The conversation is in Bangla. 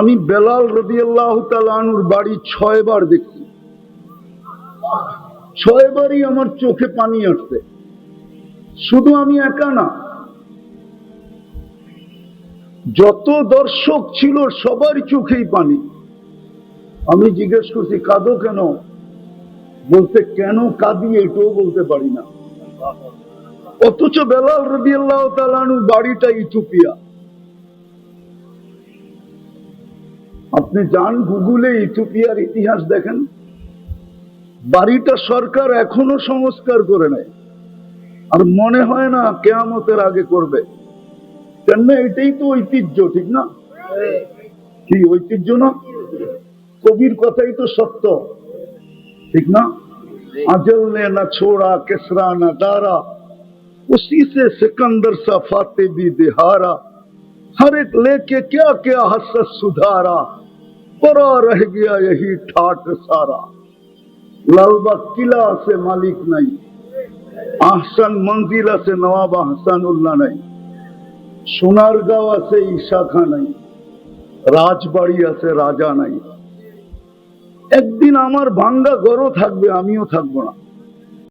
আমি বেলাল রবি আল্লাহ তালুর বাড়ি ছয়বার দেখছি ছয়বারই আমার চোখে পানি আসছে। শুধু আমি একা না, যত দর্শক ছিল সবার চোখেই পানি। আমি জিজ্ঞেস করছি, কাঁদো কেন? বলতে কেন কাঁদি এটাও বলতে পারি না। অথচ বেলাল রবি আল্লাহ তালানুর বাড়িটা ইথোপিয়া আপনি যান গুগলে ইথোপিয়ার ইতিহাস দেখেন বাড়িটা সরকার এখনো সংস্কার করে নেয় আর মনে হয় না কেয়ামতের আগে করবে কেন এটাই তো ঐতিহ্য ঠিক না কি ঐতিহ্য না কবির কথাই তো সত্য ঠিক না अजल ने न छोड़ा किसरा न दारा उसी से सिकंदर सा फाते भी दिहारा हर एक लेके क्या क्या हसत सुधारा परा रह गया यही ठाट सारा लालबाग किला से मालिक नहीं আহসান মঞ্জিল আছে নবাব আহসান উল্লাহ নাই সোনারগাঁও আছে ঈশাখা নাই রাজবাড়ি আছে রাজা নাই একদিন আমার ভাঙ্গা গড়ও থাকবে আমিও থাকবো না